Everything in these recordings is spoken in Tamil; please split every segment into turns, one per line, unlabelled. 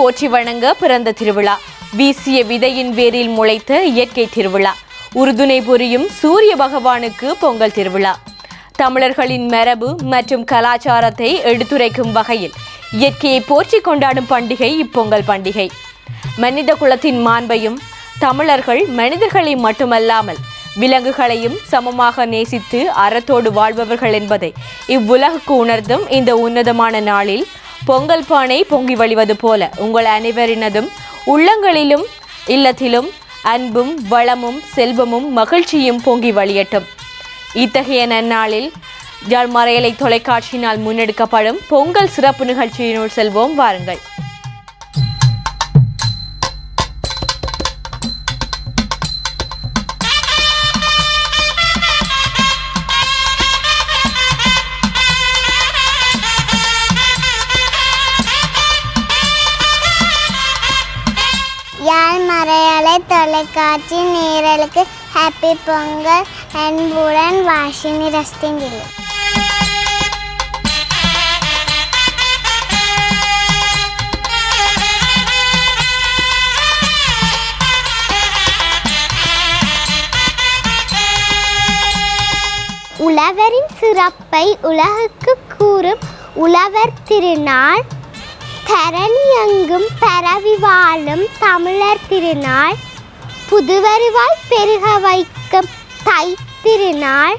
போற்றி வணங்க பிறந்த திருவிழா. வீசிய விதையின் வேரில் முளைத்த இயற்கை திருவிழா. உறுதுணை புரியும் சூரிய பகவானுக்கு பொங்கல் திருவிழா. தமிழர்களின் மரபு மற்றும் கலாச்சாரத்தை எடுத்துரைக்கும் வகையில் இயற்கையை போற்றி கொண்டாடும் பண்டிகை இப்பொங்கல் பண்டிகை. மனித குலத்தின் மாண்பையும் தமிழர்கள் மனிதர்களை மட்டுமல்லாமல் விலங்குகளையும் சமமாக நேசித்து அறத்தோடு வாழ்பவர்கள் என்பதை இவ்வுலகுக்கு உணர்ந்தும் இந்த உன்னதமான நாளில் பொங்கல் பானை பொங்கி வழிவது போல. உங்கள் அனைவரினதும் உள்ளங்களிலும் இல்லத்திலும் அன்பும் வளமும் செல்வமும் மகிழ்ச்சியும் பொங்கி வழியட்டும். இத்தகைய நன்னாளில் ஜாழ் மறையலை தொலைக்காட்சியினால் முன்னெடுக்கப்படும் பொங்கல் சிறப்பு நிகழ்ச்சியினுள் செல்வோம். வாருங்கள்.
மறையலை தொலைக்காட்சி நேரலுக்கு ஹாப்பி பொங்கல் அன்புடன் வாஷினி ரஸ்திங்கில் உழவரின் சிறப்பை உலகுக்கு கூறும் உழவர் திருநாள் தரணியெங்கும் பரவி வாழும் தமிழர் திருநாள். புதுவருவாய் பெருக வைக்கும் தை திருநாள்.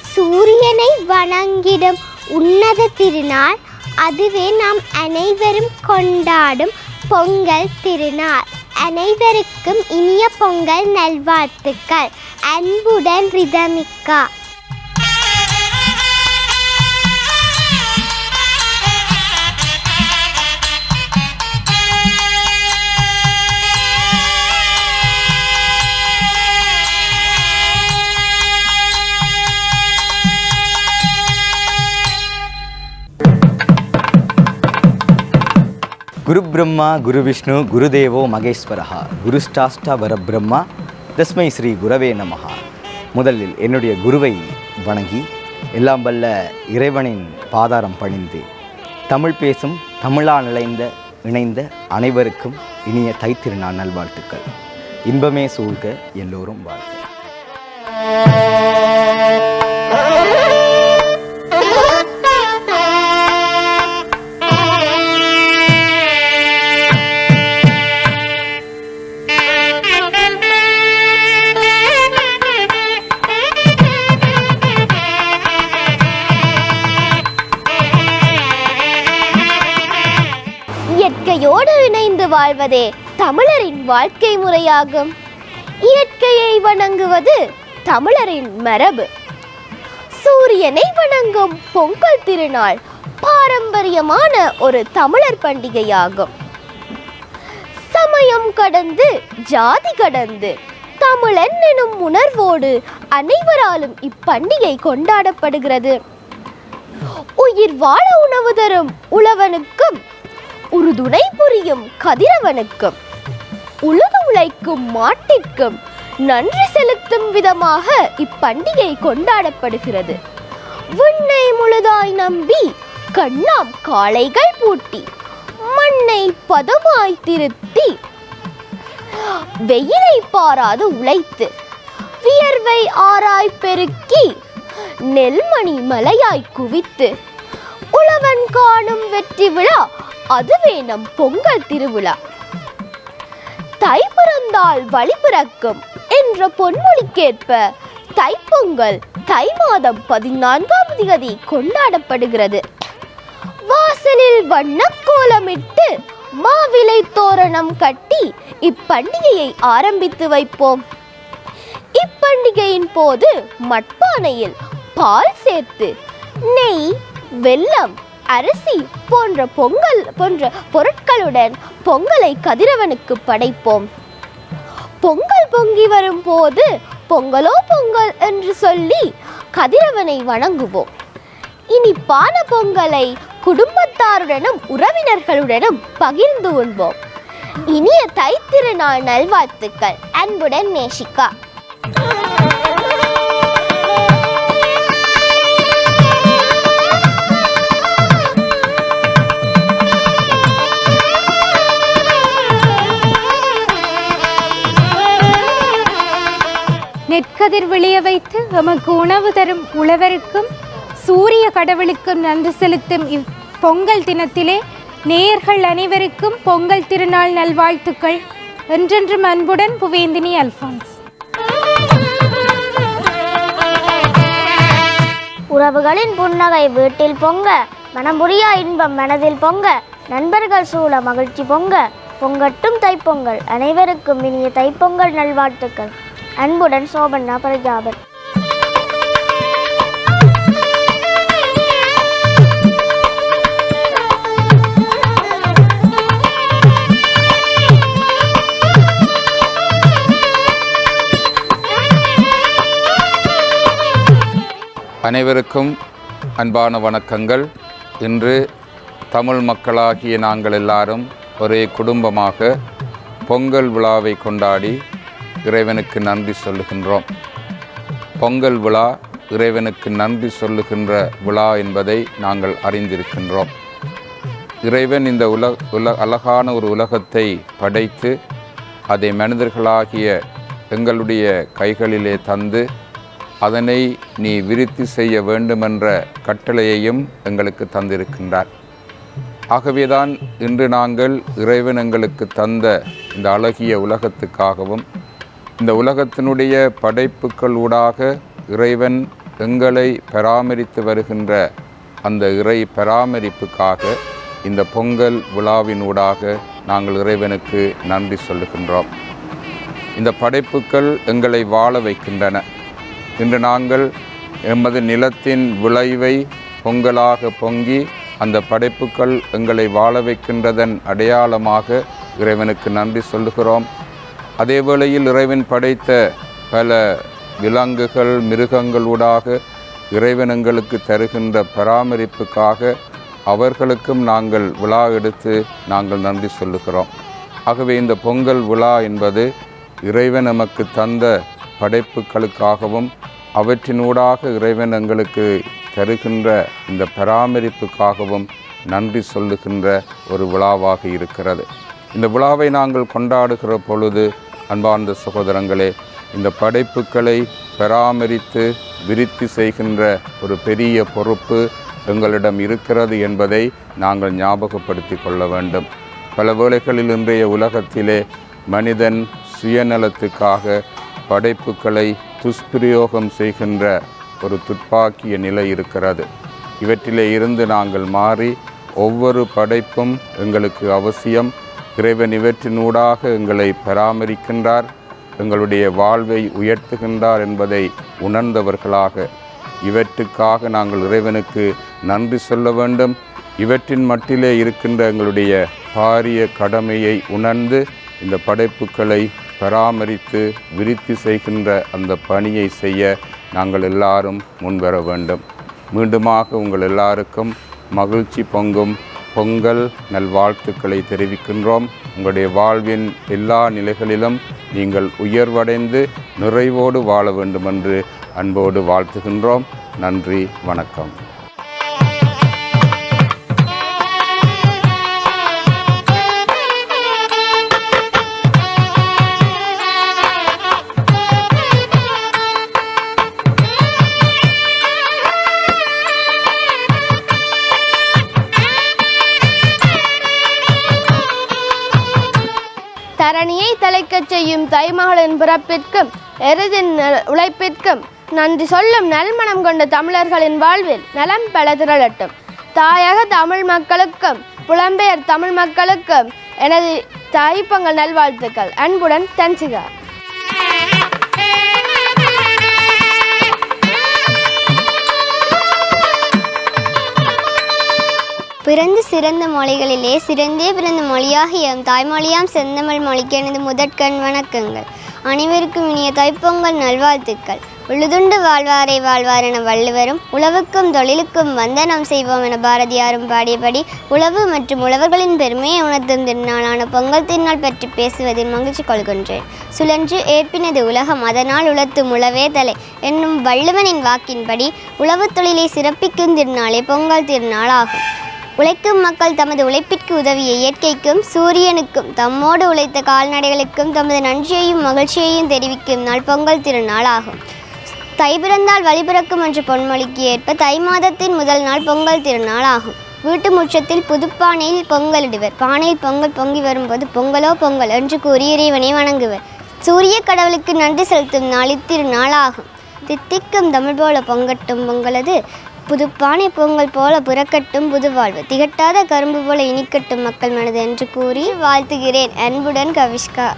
சூரியனை வணங்கிடும் உன்னத திருநாள். அதுவே நாம் அனைவரும் கொண்டாடும் பொங்கல் திருநாள். அனைவருக்கும் இனிய பொங்கல் நல்வாழ்த்துக்கள். அன்புடன் ரிதமிக்கா.
குரு பிரம்மா குரு விஷ்ணு குருதேவோ மகேஸ்வரஹா குருஷ்டாஷ்ட வரபிரம்மா தஸ்மை ஸ்ரீ குரவே நமஹா. முதலில் என்னுடைய குருவை வணங்கி எல்லாம் வல்ல இறைவனின் பாதாரம் பணிந்து தமிழ் பேசும் தமிழா நிலைந்த இணைந்த அனைவருக்கும் இனிய தைத்திருநாள் நல்வாழ்த்துக்கள். இன்பமே சூழ்க எல்லோரும் வாழ்க.
வாழ்வதே தமிழரின் வாழ்க்கை முறையாகும். இயற்கையை வணங்குவது தமிழரின் மரபு. சூரியனை வணங்கும் பொங்கல் திருநாள் பாரம்பரியமான ஒரு தமிழர் பண்டிகையாகும். சமயம் கடந்து ஜாதி கடந்து தமிழன் எனும் உணர்வோடு அனைவராலும் இப்பண்டிகை கொண்டாடப்படுகிறது. உயிர் வாழ உணவு தரும் உழவனுக்கும் உறுதுணை புரியும் கதிரவனுக்கும் உழுது உழைக்கும் மாட்டிற்கும் நன்றி செலுத்தும் விதமாக இப்பண்டிகை கொண்டாடப்படுகிறது. விண்ணை முழுதாய் நம்பி கண்ணாம் காளைகள் பூட்டி மண்ணை பதமாய் திருத்தி வெயிலை பாராது உழைத்து வியர்வை ஆராய் பெருக்கி நெல்மணி மலையாய் குவித்து உழவன் காணும் வெற்றி விழா அதுவே நம் பொங்கல் திருவிழா. தை பிறந்தால் வழி பிறக்கும் என்ற பொன்மொழிக்கேற்ப தைப்பொங்கல் தை மாதம் பதினான்காம் திகதி கொண்டாடப்படுகிறது. வாசலில் வண்ண கோலமிட்டு மாவிலை தோரணம் கட்டி இப்பண்டிகையை ஆரம்பித்து வைப்போம். இப்பண்டிகையின் போது மட்பானையில் பால் சேர்த்து நெய் வெல்லம் அரிசி போன்ற பொங்கல் போன்ற பொருட்களுடன் பொங்கலை கதிரவனுக்கு படைப்போம். பொங்கல் பொங்கி வரும் போது பொங்கலோ பொங்கல் என்று சொல்லி கதிரவனை வணங்குவோம். இனிப்பான பொங்கலை குடும்பத்தாருடனும் உறவினர்களுடனும் பகிர்ந்து உண்போம். இனிய தைத்திருநாள் நல்வாழ்த்துக்கள். அன்புடன் நேஷிகா
கதிர் விளைய வைத்து எமக்கு உணவு தரும் உழவருக்கும் சூரிய கடவுளுக்கும் நன்றி செலுத்தும் இவ் பொங்கல் தினத்திலே நேயர்கள் அனைவருக்கும் பொங்கல் திருநாள் நல்வாழ்த்துக்கள். என்றென்றும் அன்புடன் புவேந்தினி அல்ஃபான்ஸ்.
உறவுகளின் புன்னகை வீட்டில் பொங்க மனமுறியா இன்பம் மனதில் பொங்க நண்பர்கள் சூழ மகிழ்ச்சி பொங்க பொங்கட்டும் தைப்பொங்கல் அனைவருக்கும் இனிய தைப்பொங்கல் நல்வாழ்த்துக்கள். அன்புடன் சோபண்ணா பிரஜாபன்
அனைவருக்கும் அன்பான வணக்கங்கள். இன்று தமிழ் மக்களாகிய நாங்கள் எல்லாரும் ஒரே குடும்பமாக பொங்கல் விழாவை கொண்டாடி இறைவனுக்கு நன்றி சொல்லுகின்றோம். பொங்கல் விழா இறைவனுக்கு நன்றி சொல்லுகின்ற விழா என்பதை நாங்கள் அறிந்திருக்கின்றோம். இறைவன் இந்த உல உல அழகான ஒரு உலகத்தை படைத்து அதை மனிதர்களாகிய எங்களுடைய கைகளிலே தந்து அதனை நீ விருத்தி செய்ய வேண்டுமென்ற கட்டளையையும் எங்களுக்கு தந்திருக்கின்றார். ஆகவேதான் இன்று நாங்கள் இறைவன் எங்களுக்கு தந்த இந்த அழகிய உலகத்துக்காகவும் இந்த உலகத்தினுடைய படைப்புக்களூடாக இறைவன் எங்களை பராமரித்து வருகின்ற அந்த இறை பராமரிப்புக்காக இந்த பொங்கல் விழாவினூடாக நாங்கள் இறைவனுக்கு நன்றி சொல்லுகின்றோம். இந்த படைப்புக்கள் எங்களை வாழ வைக்கின்றன. இன்று நாங்கள் எமது நிலத்தின் விளைவை பொங்கலாக பொங்கி அந்த படைப்புக்கள் எங்களை வாழ வைக்கின்றதன் அடையாளமாக இறைவனுக்கு நன்றி சொல்லுகிறோம். அதேவேளையில் இறைவன் படைத்த பல விலங்குகள் மிருகங்களூடாக இறைவன் எங்களுக்கு தருகின்ற பராமரிப்புக்காக அவர்களுக்கும் நாங்கள் விழா எடுத்து நாங்கள் நன்றி சொல்லுகிறோம். ஆகவே இந்த பொங்கல் விழா என்பது இறைவன் நமக்கு தந்த படைப்புகளுக்காகவும் அவற்றினூடாக இறைவன் எங்களுக்கு தருகின்ற இந்த பராமரிப்புக்காகவும் நன்றி சொல்லுகின்ற ஒரு விழாவாக இருக்கிறது. இந்த விழாவை நாங்கள் கொண்டாடுகிற பொழுது அன்பார்ந்த சகோதரங்களே இந்த படைப்புகளை பராமரித்து விருத்தி செய்கின்ற ஒரு பெரிய பொறுப்பு எங்களிடம் இருக்கிறது என்பதை நாங்கள் ஞாபகப்படுத்தி கொள்ள வேண்டும். பல வேளைகளில் இன்றைய உலகத்திலே மனிதன் சுயநலத்துக்காக படைப்புகளை துஷ்பிரயோகம் செய்கின்ற ஒரு துப்பாக்கிய நிலை இருக்கிறது. இவற்றிலே இருந்து நாங்கள் மாறி ஒவ்வொரு படைப்பும் எங்களுக்கு அவசியம். இறைவன் இவற்றினூடாக எங்களை பராமரிக்கின்றார் எங்களுடைய வாழ்வை உயர்த்துகின்றார் என்பதை உணர்ந்தவர்களாக இவற்றுக்காக நாங்கள் இறைவனுக்கு நன்றி சொல்ல வேண்டும். இவற்றின் மட்டிலே இருக்கின்ற எங்களுடைய பாரிய கடமையை உணர்ந்து இந்த படைப்புகளை பராமரித்து விருத்தி செய்கின்ற அந்த பணியை செய்ய நாங்கள் எல்லாரும் முன்வர வேண்டும். மீண்டுமாக உங்கள் எல்லாருக்கும் மகிழ்ச்சி பொங்கும். பொங்கல் நல்வாழ்த்துக்களை தெரிவிக்கின்றோம். உங்களுடைய வாழ்வின் எல்லா நிலைகளிலும் நீங்கள் உயர்வடைந்து நிறைவோடு வாழ வேண்டுமென்று அன்போடு வாழ்த்துகின்றோம். நன்றி வணக்கம்.
உழைக்கச் செய்யும் தைமகளின் பிறப்பிற்கும் எருதின் ந- உழைப்பிற்கும் நன்றி சொல்லும் நல்மனம் கொண்ட தமிழர்களின் வாழ்வில் நலம் பல திரளட்டும். தாயக தமிழ் மக்களுக்கும் புலம்பெயர் தமிழ் மக்களுக்கும் எனது தாய்ப்பங்கள் நல்வாழ்த்துக்கள். அன்புடன் தன்சிகா.
பிறந்து சிறந்த மொழிகளிலே சிறந்தே பிறந்த மொழியாகிய எம் தாய்மொழியாம் செந்தமிழ் மொழிக்கு எனது முதற்கண் வணக்கங்கள். அனைவருக்கும் இனிய தைப்பொங்கல் நல்வாழ்த்துக்கள். உழுதுண்டு வாழ்வாரை வாழ்வார் என வள்ளுவரும் உழவுக்கும் தொழிலுக்கும் வந்தனம் செய்வோம் என பாரதியாரும் பாடியபடி உழவு மற்றும் உழவர்களின் பெருமையை உணர்த்தும் திருநாளான பொங்கல் திருநாள் பற்றி பேசுவதில் மகிழ்ச்சி கொள்கின்றேன். சுழன்று ஏற்பினது உலகம் அதனால் உழத்தும் உழவே தலை என்னும் வள்ளுவனின் வாக்கின்படி உழவுத் தொழிலை சிறப்பிக்கும் திருநாளே பொங்கல் திருநாள் ஆகும் உழைக்கும் மக்கள் தமது உழைப்பிற்கு உதவிய இயற்கைக்கும் சூரியனுக்கும் தம்மோடு உழைத்த கால்நடைகளுக்கும் தமது நன்றியையும் மகிழ்ச்சியையும் தெரிவிக்கும் நாள் பொங்கல் திருநாள் ஆகும். தை பிறந்தால் வழிபிறக்கும் என்ற பொன்மொழிக்கு ஏற்ப தை மாதத்தின் முதல் நாள் பொங்கல் திருநாள் ஆகும். வீட்டு முற்றத்தில் புதுப்பானையில் பொங்கலிடுவர். பானையில் பொங்கல் பொங்கி வரும்போது பொங்கலோ பொங்கல் என்று கூறி இறைவனை வணங்குவர். சூரிய கடவுளுக்கு நன்றி செலுத்தும் நாள் இத்திருநாள் ஆகும். தித்திக்கும் தமிழ் போல பொங்கட்டும் பொங்கலது. புதுப்பானை பொங்கல் போல புறக்கட்டும் புது வாழ்வு. திகட்டாத கரும்பு போல இனிக்கட்டும் மக்கள் மனது என்று கூறி வாழ்த்துகிறேன். அன்புடன் கவிஷ்கா.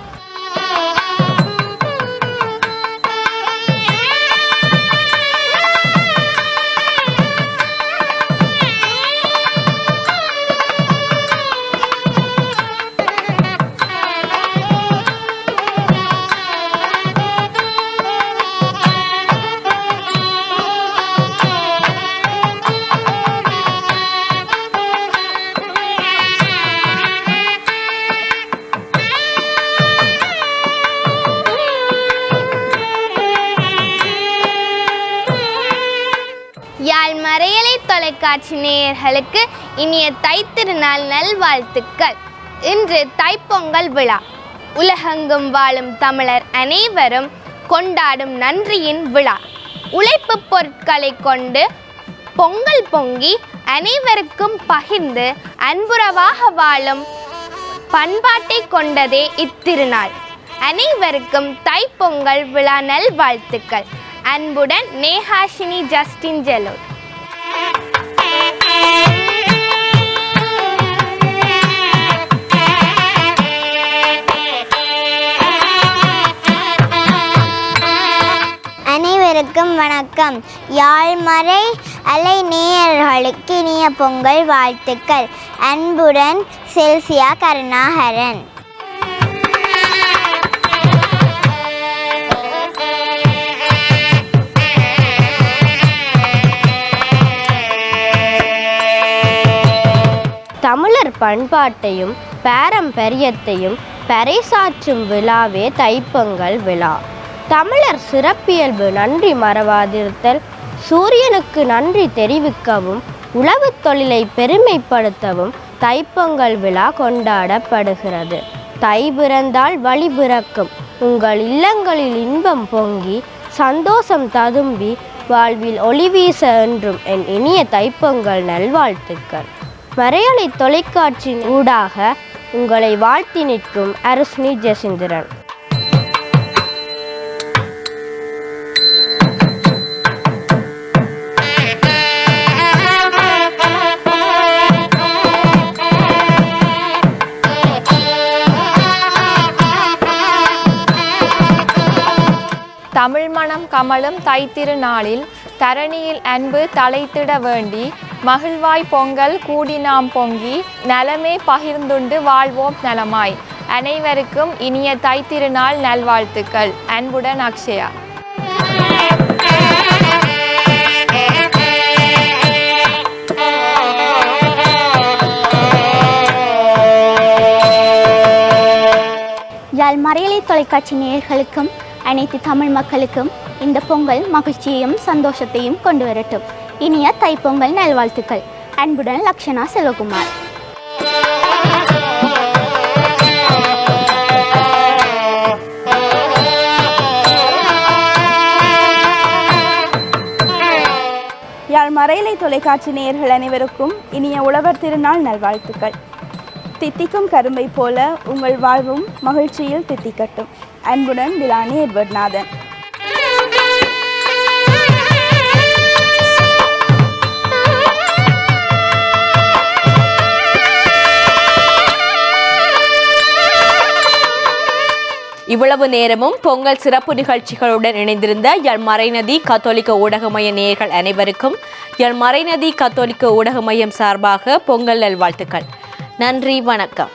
மறையலை தொலைக்காட்சி நேயர்களுக்கு இனிய தைத்திருநாள் நல்வாழ்த்துக்கள். இன்று தைப்பொங்கல் விழா. உலகெங்கும் வாழும் தமிழர் அனைவரும் கொண்டாடும் நன்றியின் விழா. உழைப்பு பொருட்களை கொண்டு பொங்கல் பொங்கி அனைவருக்கும் பகிர்ந்து அன்புறவாக வாழும் பண்பாட்டை கொண்டதே இத்திருநாள். அனைவருக்கும் தைப்பொங்கல் விழா நல்வாழ்த்துக்கள். அன்புடன் நேஹாஷினி ஜஸ்டின் ஜெலோட்
அனைவருக்கும் வணக்கம். யாழ்மறை அலை நேயர்களுக்கு இனிய பொங்கல் வாழ்த்துக்கள். அன்புடன் செல்சியா கருணாகரன்.
பண்பாட்டையும் பாரம்பரியத்தையும் பறைசாற்றும் விழாவே தைப்பொங்கல் விழா. தமிழர் சிறப்பியல்பு நன்றி மறவாதிருத்தல் சூரியனுக்கு நன்றி தெரிவிக்கவும் உழவுத் தொழிலை பெருமைப்படுத்தவும் தைப்பொங்கல் விழா கொண்டாடப்படுகிறது. தை பிறந்தால் வழி பிறக்கும். உங்கள் இல்லங்களில் இன்பம் பொங்கி சந்தோஷம் ததும்பி வாழ்வில் ஒளி வீச என்றும் என் இனிய தைப்பொங்கல் நல்வாழ்த்துக்கள். மறையலை தொலைக்காட்சியின் ஊடாக உங்களை வாழ்த்தி நிற்கும் அருஸ்னி ஜெசிந்திரன்
தமிழ் மணம் கமலும் தைத்திருநாளில் தரணியில் அன்பு தலைத்திட வேண்டி மகிழ்வாய் பொங்கல் கூடி நாம் பொங்கி நலமே பகிர்ந்துண்டு வாழ்வோம் நலமாய். அனைவருக்கும் இனிய தைத்திருநாள் நல்வாழ்த்துக்கள். அன்புடன் அக்ஷயா.
யாழ் மறையலை தொலைக்காட்சி நேயர்களுக்கும் அனைத்து தமிழ் மக்களுக்கும் இந்த பொங்கல் மகிழ்ச்சியையும் சந்தோஷத்தையும் கொண்டு வரட்டும். இனிய தைப்பொங்கல் நல்வாழ்த்துக்கள். அன்புடன் லக்ஷனா செல்வகுமார்.
யாழ் மறையலை தொலைக்காட்சி நேயர்கள் அனைவருக்கும் இனிய உழவர் திருநாள் நல்வாழ்த்துக்கள். தித்திக்கும் கரும்பை போல உங்கள் வாழ்வும் மகிழ்ச்சியில் தித்திக்கட்டும். அன்புடன் டிலானி எட்வர்ட் நாதன்
இவ்வளவு நேரமும் பொங்கல் சிறப்பு நிகழ்ச்சிகளுடன் இணைந்திருந்த என் மறைநதி கத்தோலிக்க ஊடக மைய நேயர்கள் அனைவருக்கும் என் மறைநதி கத்தோலிக்க ஊடக மையம் சார்பாக பொங்கல் நல்வாழ்த்துக்கள். நன்றி வணக்கம்.